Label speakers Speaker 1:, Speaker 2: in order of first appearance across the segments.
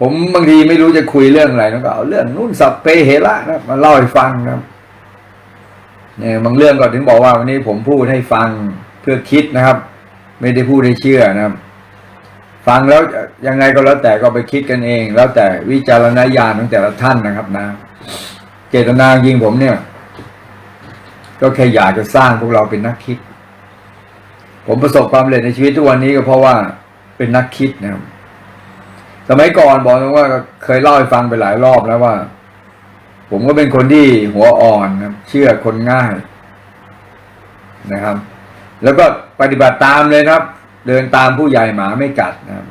Speaker 1: ผมบางทีไม่รู้จะคุยเรื่องอะไรนะก็เอาเรื่องนู่นสับเปเหระนะมาเล่าให้ฟังครับเนี่ยบางเรื่องก็ถึงบอกว่าวันนี้ผมพูดให้ฟังเพื่อคิดนะครับ ไม่ได้พูดให้เชื่อนะครับ ฟังแล้วยังไงก็แล้วแต่ก็ไปคิดกันเอง แล้วแต่วิจารณญาณของแต่ละท่านนะครับนะ เจตนายิงผมเนี่ย ก็แค่อยากจะสร้างพวกเราเป็นนักคิด ผมประสบความสำเร็จในชีวิตทุกวันนี้ก็เพราะว่าเป็นนักคิดนะครับ สมัยก่อนบอกตรงว่าเคยเล่าให้ฟังไปหลายรอบแล้วว่า ผมก็เป็นคนที่หัวอ่อนครับเชื่อคนง่ายนะครับ แล้วก็ปฏิบัติตามเลยครับ เดินตามผู้ใหญ่หมาไม่กัดนะครับ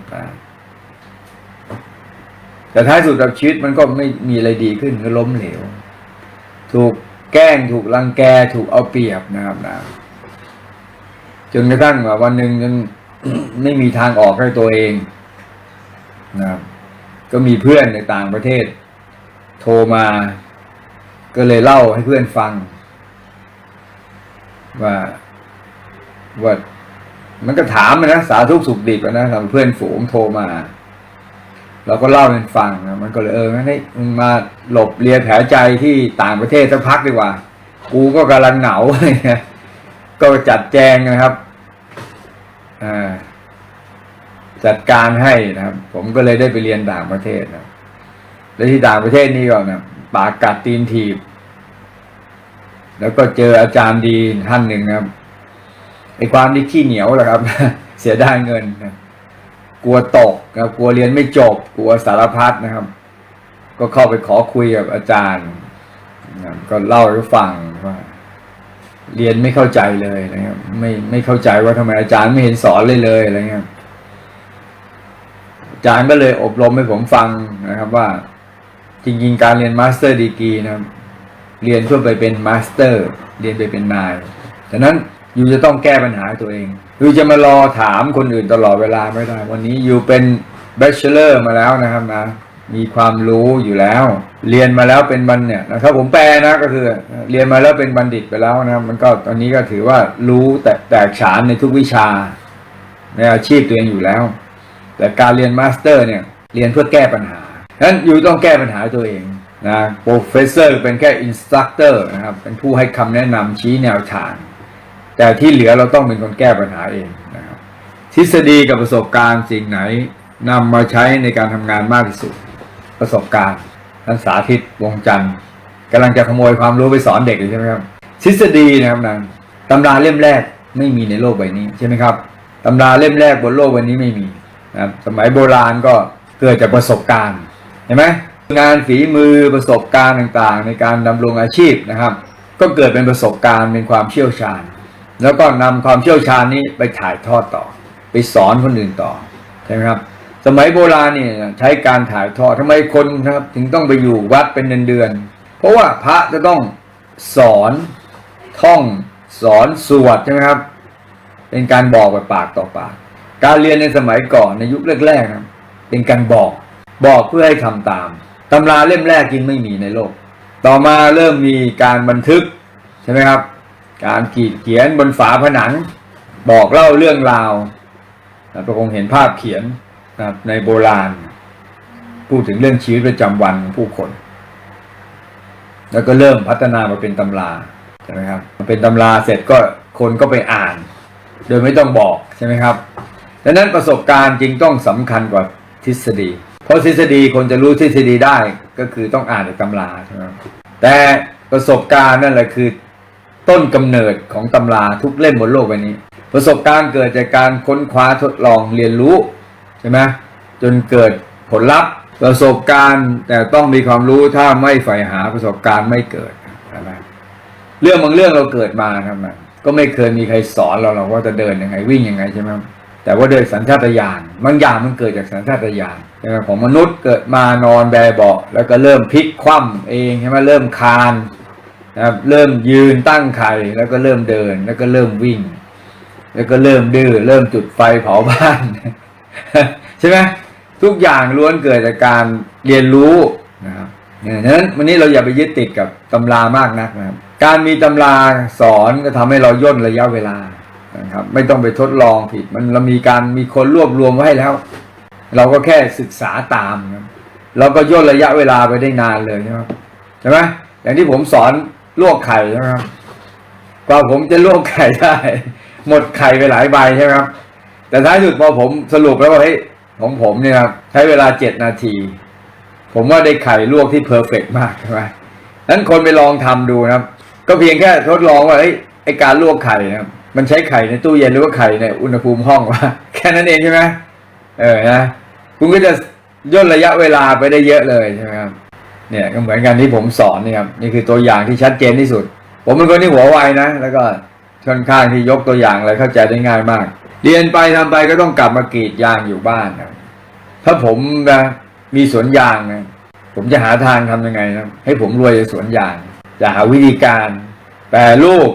Speaker 1: แต่ท้ายสุดกับชีวิตมันก็ไม่มีอะไรดีขึ้นก็ล้มเหลว ถูกแกล้งถูกรังแกถูกเอาเปรียบนะครับนะจนกระทั่งว่าวันหนึ่งจนไม่มีทางออกให้ตัวเอง นะครับ ก็มีเพื่อนในต่างประเทศ โทรมา ก็เลยเล่าให้เพื่อนฟัง ว่าว่ามันก็ถามนะ สาธุสุขดิบอะนะทาเพื่อนฝูงโทรมา เราก็เล่าให้ฟังนะมันก็เลยเอองั้นให้มึงมาหลบเลียแผลใจที่ต่างประเทศสักพักดีกว่า กูก็กำลังเหงาเงี้ยก็จัดแจงนะครับอ่า จัดการให้นะครับ ผมก็เลยได้ไปเรียนต่างประเทศนะแล้วที่ต่างประเทศนี่ก็นะปากกัดตีนถีบ แล้วก็เจออาจารย์ดีท่านหนึ่งครับไอ้ความที่ขี้เหนียวแหละครับ เสียได้เงินนะกลัวตกนะกลัวเรียนไม่จบ กลัวสารพัดนะครับ ก็เข้าไปขอคุยกับอาจารย์นะก็เล่าให้ฟังว่าเรียนไม่เข้าใจเลยนะครับ ไม่ไม่เข้าใจว่าทำไมอาจารย์ไม่เห็นสอนเลยเลยอะไรเงี้ย จารย์ก็เลยอบรมให้ผมฟังนะครับว่า จริงๆการเรียนมาสเตอร์ดีกีนะครับเรียนเพื่อไปเป็นมาสเตอร์ เรียนไปเป็นนายดังนั้นอยู่จะต้องแก้ปัญหาตัวเองอยู่จะมารอถามคนอื่นตลอดเวลาไม่ได้ วันนี้อยู่เป็นบ c h e l o r มาแล้วนะครับนะมีความรู้อยู่แล้ว เรียนมาแล้วเป็นบัณเนี่ยนะครับผมแปลนะก็คือ เรียนมาแล้วเป็นบัณฑิตไปแล้วนะมันก็ตอนนี้ก็ถือว่ารู้แต่แตกฉานในทุกวิชา ในอาชีพตัวเองอยู่แล้ว แต่การเรียนมาสเตอร์เนี่ยเรียนเพื่อแก้ปัญหาฉะนั้นอยู่ต้องแก้ปัญหาตัวเองนะโปรเฟสเซอร์เป็นแค่อินสตรัคเตอร์นะครับเป็นผู้ให้คำแนะนำชี้แนวทาง แต่ที่เหลือเราต้องเป็นคนแก้ปัญหาเองนะครับทฤษฎีกับประสบการณ์สิ่งไหนนำมาใช้ในการทำงานมากที่สุด ประสบการณ์ท่านสาธิตวงจันทร์กำลังจะขโมยความรู้ไปสอนเด็กเลยใช่ไหมครับทฤษฎีนะครับนะตำราเล่มแรกไม่มีในโลกใบนี้ใช่ไหมครับตำราเล่มแรกบนโลกใบนี้ไม่มี นะครับสมัยโบราณก็เกิดจากประสบการณ์เห็นไหมงานฝีมือประสบการณ์ต่างๆ ในการดำรงอาชีพนะครับ ก็เกิดเป็นประสบการณ์เป็นความเชี่ยวชาญ แล้วก็นำความเชี่ยวชาญนี้ไปถ่ายทอดต่อ ไปสอนคนอื่นต่อใช่ไหมครับสมัยโบราณเนี่ยใช้การถ่ายทอดทำไมคนนะครับ ถึงต้องไปอยู่วัดเป็นเดือนๆเพราะว่าพระจะต้องสอนท่องสอนสวดใช่ไหมครับ เป็นการบอกแบบปากต่อปาก การเรียนในสมัยก่อนในยุคแรกๆนะเป็นการบอกบอกเพื่อให้ทำตามตำราเล่มแรกจริงไม่มีในโลก ต่อมาเริ่มมีการบันทึกใช่ไหมครับ การขีดเขียนบนฝาผนัง บอกเล่าเรื่องราวเราคงเห็นภาพเขียนนะครับในโบราณ พูดถึงเรื่องชีวิตประจำวันของผู้คน แล้วก็เริ่มพัฒนามาเป็นตำราใช่ไหมครับเป็นตำราเสร็จก็คนก็ไปอ่าน โดยไม่ต้องบอกใช่ไหมครับ ดังนั้นประสบการณ์จริงต้องสำคัญกว่าทฤษฎี เพราะทฤษฎีคนจะรู้ทฤษฎีได้ก็คือต้องอ่านในตำราใช่ไหมแต่ประสบการณ์นั่นแหละคือต้นกำเนิดของตำราทุกเล่มบนโลกใบนี้ ประสบการณ์เกิดจากการค้นคว้าทดลองเรียนรู้ใช่ไหมจนเกิดผลลัพธ์ประสบการณ์แต่ต้องมีความรู้ถ้าไม่ใฝ่หาประสบการณ์ไม่เกิดใช่ไหมเรื่องบางเรื่องเราเกิดมาครับก็ไม่เคยมีใครสอนเราหรอกว่าจะเดินยังไงวิ่งยังไงใช่ไหม แต่ว่าโดยสัญชาตญาณบางอย่างมันเกิดจากสัญชาตญาณใช่ไหมของมนุษย์เกิดมานอนแบเบาะแล้วก็เริ่มพลิกคว่ำเองใช่ไหมเริ่มคานนะครับเริ่มยืนตั้งไข่แล้วก็เริ่มเดิน แล้วก็เริ่มวิ่ง แล้วก็เริ่มดื้อเริ่มจุดไฟเผาบ้านใช่ไหมทุกอย่างล้วนเกิดจากการเรียนรู้นะครับดังนั้นวันนี้เราอย่าไปยึดติดกับตำรามากนักนะครับการมีตำราสอนก็ทำให้เราย่นระยะเวลา นะครับไม่ต้องไปทดลองผิด มันเรามีการมีคนรวบรวมไว้แล้ว เราก็แค่ศึกษาตามนะครับเราก็ย่นระยะเวลาไปได้นานเลยใช่ไหมใช่ไหมอย่างที่ผมสอนลวกไข่ใช่ไหมครับกว่าผมจะลวกไข่ได้ หมดไข่ไปหลายใบใช่ไหมครับ แต่ท้ายสุดพอผมสรุปแล้วว่าเฮ้ยของผมเนี่ยครับใช้เวลาเจ็ดนาที ผมว่าได้ไข่ลวกที่เพอร์เฟกมากใช่ไหมนั้นคนไปลองทำดูนะครับ ก็เพียงแค่ทดลองว่าเฮ้ยไอการลวกไข่นะครับ มันใช้ไข่ในตู้เย็นหรือว่าไข่ในอุณหภูมิห้องวะแค่นั้นเองใช่ไหมเออนะคุณก็จะย่นระยะเวลาไปได้เยอะเลยใช่ไหมครับเนี่ยก็เหมือนกันที่ผมสอนนี่ครับนี่คือตัวอย่างที่ชัดเจนที่สุด ผมเป็นคนที่หัวไวนะ แล้วก็ค่อนข้างที่ยกตัวอย่างอะไรเข้าใจได้ง่ายมาก เรียนไปทำไปก็ต้องกลับมากรีดยางอยู่บ้านนะถ้าผมนะมีสวนยางนะผมจะหาทางทำยังไงนะให้ผมรวยในสวนยาง จะหาวิธีการแปรรูป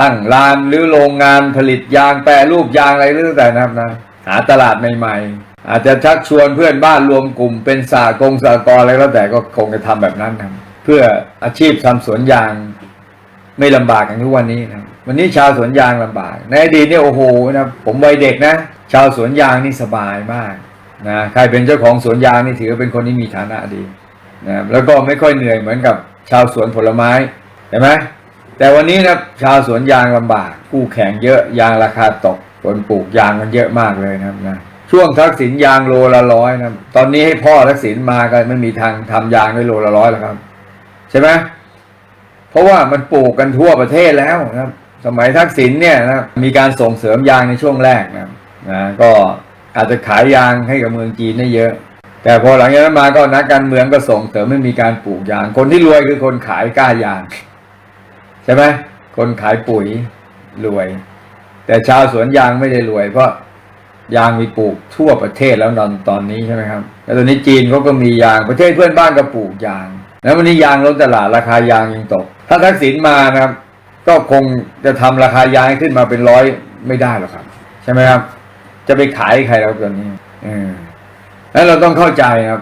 Speaker 1: ตั้งร้านหรือโรงงานผลิตยางแปรรูปยางอะไรเรื่องแต่นะครับนะหาตลาดใหม่ๆ อาจจะชักชวนเพื่อนบ้านรวมกลุ่ม เป็นสากงสากรอะไรแล้วแต่ก็คงจะทำแบบนั้นนะเพื่ออาชีพทำสวนยาง ไม่ลำบากอย่างทุกวันนี้นะวันนี้ชาวสวนยางลำบาก ในอดีตเนี่ยโอ้โหนะผมวัยเด็กนะ ชาวสวนยางนี่สบายมากนะใครเป็นเจ้าของสวนยางนี่ถือว่าเป็นคนที่มีฐานะดีนะแล้วก็ไม่ค่อยเหนื่อยเหมือนกับชาวสวนผลไม้เห็นไหม แต่วันนี้นะชาวสวนยางลำบากคู่แข่งเยอะยางราคาตกคนปลูกยางมันเยอะมากเลยนะครับนะช่วงทักษิณยางโลละร้อยนะตอนนี้ให้พ่อทักษิณมาก็ไม่มีทางทำยางได้โลละร้อยแล้วครับ ใช่ไหมเพราะว่ามันปลูกกันทั่วประเทศแล้วนะครับสมัยทักษิณเนี่ยนะมีการส่งเสริมยางในช่วงแรกนะนะก็อาจจะขายยางให้กับเมืองจีนได้เยอะ แต่พอหลังจากนั้นมาก็นักการเมืองก็ส่งเสริมไม่มีการปลูกยาง คนที่รวยคือคนขายก้ายาง ช่ไหมคนขายปุ๋ยรวย แต่ชาวสวนยางไม่ได้รวย เพราะยางมีปลูกทั่วประเทศแล้วตอนตอนนี้ใช่ไหมครับแล้วตอนนี้จีนเขาก็มียางประเทศเพื่อนบ้านก็ปลูกยาง แล้ววันนี้ยางล้นตลาดราคายางยังตก ถ้าทักษิณมานะครับ ก็คงจะทำราคายางขึ้นมาเป็นร้อยไม่ได้หรอกครับ ใช่ไหมครับ จะไปขายให้ใครแล้วตอนนี้เออแล้วเราต้องเข้าใจครับ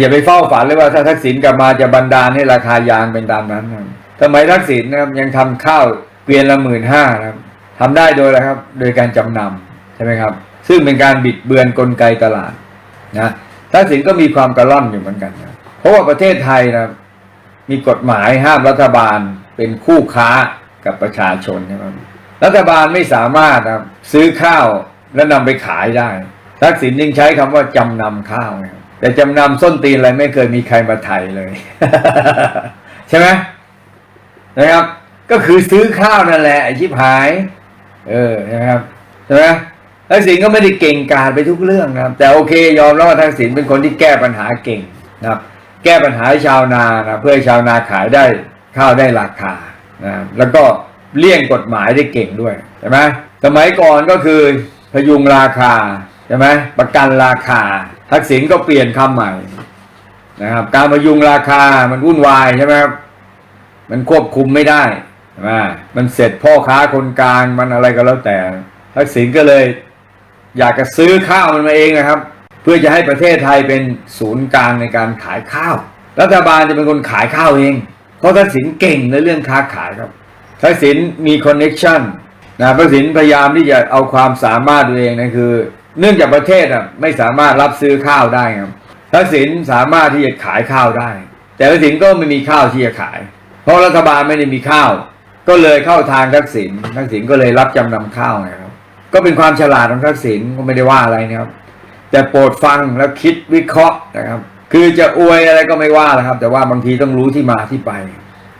Speaker 1: อย่าไปเฝ้าฝันเลยว่าถ้าทักษิณกลับมาจะบันดาลให้ราคายางเป็นตามนั้นนะ สมัยทักษิณนะครับยังทำข้าวเกวียนละหมื่นห้านะครับทำได้โดยอะไรครับ โดยการจำนำใช่ไหมครับ ซึ่งเป็นการบิดเบือนกลไกตลาดนะทักษิณก็มีความกระล่อนอยู่เหมือนกันนะเพราะว่าประเทศไทยนะมีกฎหมายห้ามรัฐบาลเป็นคู่ค้ากับประชาชนใช่ไหมรัฐบาลไม่สามารถนะซื้อข้าวแล้วนำไปขายได้ทักษิณยังใช้คำว่าจำนำข้าวนะแต่จำนำส้นตีนอะไรไม่เคยมีใครมาไถ่เลย ใช่ไหม นะครับ ก็คือซื้อข้าวนั่นแหละไอชิบหาย เออนะครับใช่ไหมทักษิณก็ไม่ได้เก่งกาจไปทุกเรื่องนะครับ แต่โอเค ยอมรับว่าทักษิณเป็นคนที่แก้ปัญหาเก่งนะครับ แก้ปัญหาชาวนานะเพื่อให้ชาวนาขายได้ข้าวได้ราคานะแล้วก็เลี่ยงกฎหมายได้เก่งด้วยใช่ไหมสมัยก่อนก็คือพยุงราคาใช่ไหมประกันราคา ทักษิณก็เปลี่ยนคำใหม่นะครับ การพยุงราคามันวุ่นวายใช่ไหมครับ มันควบคุมไม่ได้ใช่ไหมมันเสร็จพ่อค้าคนกลางมันอะไรก็แล้วแต่ทักษิณก็เลย อยากจะซื้อข้าวมันมาเองนะครับ เพื่อจะให้ประเทศไทยเป็นศูนย์กลางในการขายข้าว รัฐบาลจะเป็นคนขายข้าวเอง เพราะทักษิณเก่งในเรื่องค้าขายครับทักษิณมีคอนเน็ชันนะทักษิณพยายามที่จะเอาความสามารถตัวเองนะคือ เนื่องจากประเทศอะไม่สามารถรับซื้อข้าวได้ครับทักษิณสามารถที่จะขายข้าวได้ แต่ทักษิณก็ไม่มีข้าวที่จะขาย เพราะรัฐบาลไม่ได้มีข้าว ก็เลยเข้าทางทักษิณทักษิณก็เลยรับจำนำข้าวไงครับ ก็เป็นความฉลาดของทักษิณก็ไม่ได้ว่าอะไรนะครับ แต่โปรดฟังแล้วคิดวิเคราะห์นะครับ คือจะอวยอะไรก็ไม่ว่านะครับ แต่ว่าบางทีต้องรู้ที่มาที่ไป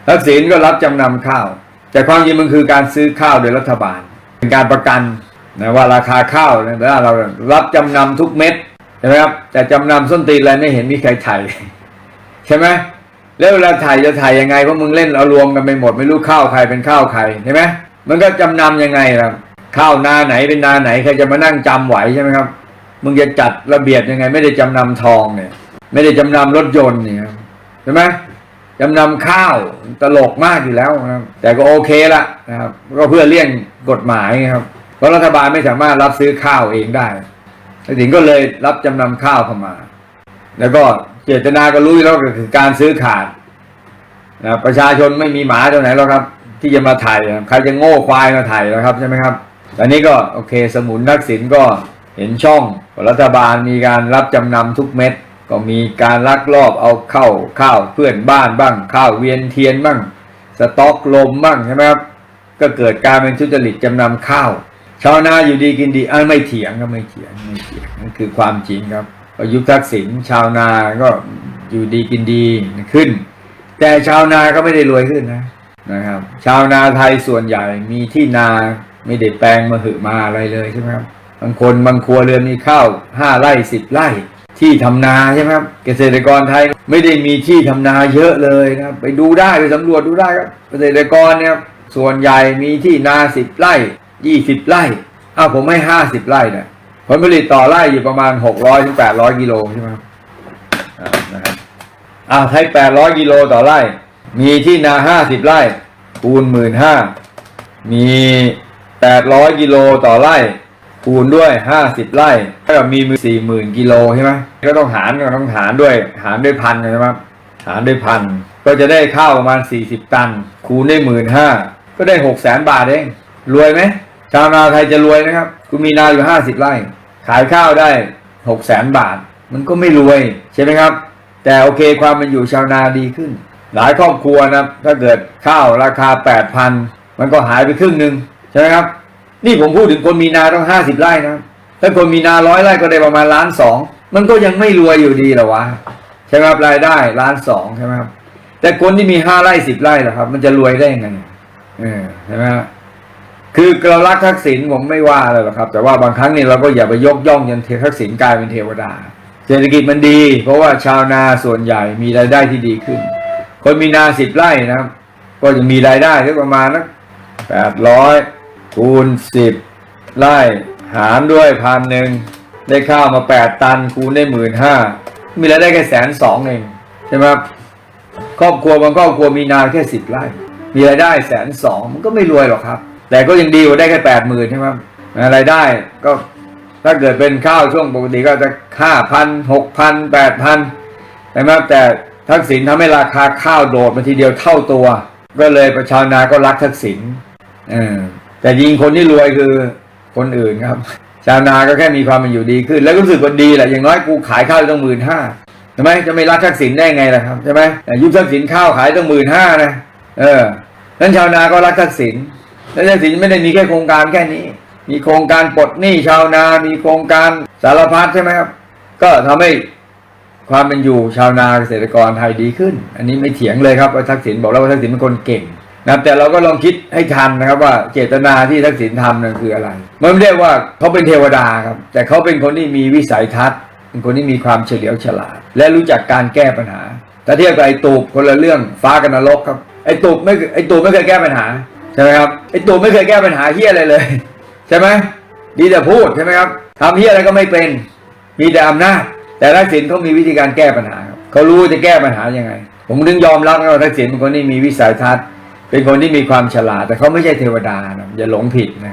Speaker 1: ทักษิณก็รับจำนำข้าว แต่ความจริงมันคือการซื้อข้าวโดยรัฐบาล เป็นการประกันนะว่าราคาข้าวเนี่ยถ้าเรารับจำนำทุกเม็ดใช่ไหมครับแต่จำนำส้นตีนอะไรไม่เห็นมีใครไถ่ใช่ไหม แล้วเวลาถ่ายจะถ่ายยังไงเพราะมึงเล่นเอารวมกันไปหมด ไม่รู้ข้าวใครเป็นข้าวใครใช่ไหมมันก็จำนำยังไงล่ะข้าวนาไหนเป็นนาไหนใครจะมานั่งจำไหวใช่ไหมครับ มึงจะจัดระเบียบยังไง ไม่ได้จำนำทองเนี่ย ไม่ได้จำนำรถยนต์เนี่ยใช่ไหมจำนำข้าวตลกมากอยู่แล้วนะแต่ก็โอเคละนะครับ ก็เพื่อเลี่ยงกฎหมายครับเพราะรัฐบาลไม่สามารถรับซื้อข้าวเองได้ถึงก็เลยรับจำนำข้าวเข้ามา แล้วก็ เจตนาก็รู้อยู่แล้วก็คือการซื้อขาดนะประชาชนไม่มีหมาตัวไหนหรอกครับ ที่จะมาถ่ายใครจะโง่ควายมาถ่ายแล้วครับใช่ไหมครับตอนนี้ก็โอเคสมุนนักสินก็เห็นช่องรัฐบาลมีการรับจำนำทุกเม็ด ก็มีการลักลอบเอาเข้าข้าวเพื่อนบ้านบ้างข้าวเวียนเทียนบ้างสต็อกลมบ้างใช่ไหมครับก็เกิดการเป็นทุจริตจำนำข้าวชาวนาอยู่ดีกินดีอะไม่เถียงก็ไม่เถียงไม่เถียงนั่นคือความจริงครับ ประยุทักษิณชาวนาก็อยู่ดีกินดีขึ้น แต่ชาวนาก็ไม่ได้รวยขึ้นนะนะครับ ชาวนาไทยส่วนใหญ่มีที่นาไม่ได้แปลงมาหือมาอะไรเลยใช่ไหมครับบางคนบางครัวเรือนมีข้าวห้าไร่สิบไร่ที่ทำนาใช่ไหมครับเกษตรกรไทยไม่ได้มีที่ทำนาเยอะเลยนะครับไปดูได้ไปสำรวจดูได้ครับเกษตรกรเนี่ยส่วนใหญ่มีที่นาสิบไร่ยี่สิบไร่อ้าวผมให้ห้าสิบไร่เนี่ย ผลผลิตต่อไร่อยู่ประมาณหกร้อยถึงแปดร้อยกิโลใช่ไหมครับอ่านะครับอ้าวให้แปดร้อยกิโลต่อไร่ มีที่นาห้าสิบไร่คูณหมื่นห้ามีแปดร้อยกิโลต่อไร่คูณด้วยห้าสิบไร่ถ้ากับมีมือสี่หมื่นกิโลใช่ไหมก็ต้องหารก็ต้องหารด้วยหารด้วยพันใช่ไหมครับหารด้วยพันก็จะได้ข้าวประมาณสี่สิบตัน คูณได้หมื่นห้าก็ได้หกแสนบาทเองรวยไหมชาวนาไทยจะรวยไหมครับ คุณมีนาอยู่ห้าสิบไร่ ขายข้าวได้หกแสนบาท มันก็ไม่รวยใช่ไหมครับ แต่โอเคความเป็นอยู่ชาวนาดีขึ้น หลายครอบครัวนะถ้าเกิดข้าวราคาแปดพันมันก็หายไปครึ่งหนึ่งใช่ไหมครับ นี่ผมพูดถึงคนมีนาต้องห้าสิบไร่นะถ้าคนมีนาร้อยไร่ก็ได้ประมาณล้านสองมันก็ยังไม่รวยอยู่ดีหรอวะใช่ไหมครับรายได้ล้านสองใช่ไหมครับแต่คนที่มีห้าไร่สิบไร่ล่ะครับ มันจะรวยได้ยังไงเออใช่ไหมฮะ คือเรารักทักษิณผมไม่ว่าเลยหรอกครับ แต่ว่าบางครั้งเนี่ยเราก็อย่าไปยกย่องยันเททักษิณกลายเป็นเทวดา เศรษฐกิจมันดี เพราะว่าชาวนาส่วนใหญ่มีรายได้ที่ดีขึ้น คนมีนาสิบไร่นะครับ ก็จะมีรายได้ที่ประมาณนักแปดร้อยคูณสิบไร่หารด้วยพันหนึ่งได้ข้าวมาแปดตันคูณได้หมื่นห้ามีรายได้แค่แสนสองเองใช่ไหมครับครอบครัวบางครอบครัวมีนาแค่สิบไร่ มีรายได้แสนสองมันก็ไม่รวยหรอกครับ แต่ก็ยังดีกว่าได้แค่แปดหมื่นใช่ไหมรายได้ก็ถ้าเกิดเป็นข้าวช่วงปกติก็จะห้าพันหกพันแปดพันใช่ไหมแต่ทักษิณทำให้ราคาข้าวโดดมาทีเดียวเท่าตัว ก็เลยประชานาก็รักทักษิณเออแต่ยิงคนที่รวยคือคนอื่นครับ ชาวนาก็แค่มีความเป็นอยู่ดีขึ้น แล้วก็รู้สึกว่าดีแหละอย่างน้อยกูขายข้าวต้องหมื่นห้าใช่ไหมจะไม่รักทักษิณได้ไงล่ะครับใช่ไหมยุคทักษิณข้าวขายต้องหมื่นห้านะเออนั้นชาวนาก็รักทักษิณ แล้วทักษิณไม่ได้มีแค่โครงการแค่นี้ มีโครงการปลดหนี้ชาวนา มีโครงการสารพัดใช่ไหมครับ ก็ทำให้ความเป็นอยู่ชาวนาเกษตรกรไทยดีขึ้น อันนี้ไม่เถียงเลยครับว่าทักษิณบอกแล้วว่าทักษิณเป็นคนเก่งนะแต่เราก็ลองคิดให้ทันนะครับว่าเจตนาที่ทักษิณทำนั่นคืออะไร มันไม่ได้ว่าเขาเป็นเทวดาครับ แต่เขาเป็นคนที่มีวิสัยทัศน์ เป็นคนที่มีความเฉลียวฉลาด และรู้จักการแก้ปัญหา ถ้าเทียบกับไอ้ตูบคนละเรื่องฟ้ากับนรกครับ ไอ้ตูบไม่ไอ้ตูบไม่เคยแก้ปัญหา ใช่ไหมครับไอ้ตูบไม่เคยแก้ปัญหาเฮี้ยอะไรเลย ใช่ไหมดีแต่พูดใช่ไหมครับทำเฮี้ยอะไรก็ไม่เป็น มีแต่อำนาจแต่ทักษิณเขามีวิธีการแก้ปัญหาครับเขารู้จะแก้ปัญหายังไง ผมถึงยอมรับว่าทักษิณเป็นคนที่มีวิสัยทัศน์ เป็นคนที่มีความฉลาด แต่เขาไม่ใช่เทวดานะอย่าหลงผิดนะครับ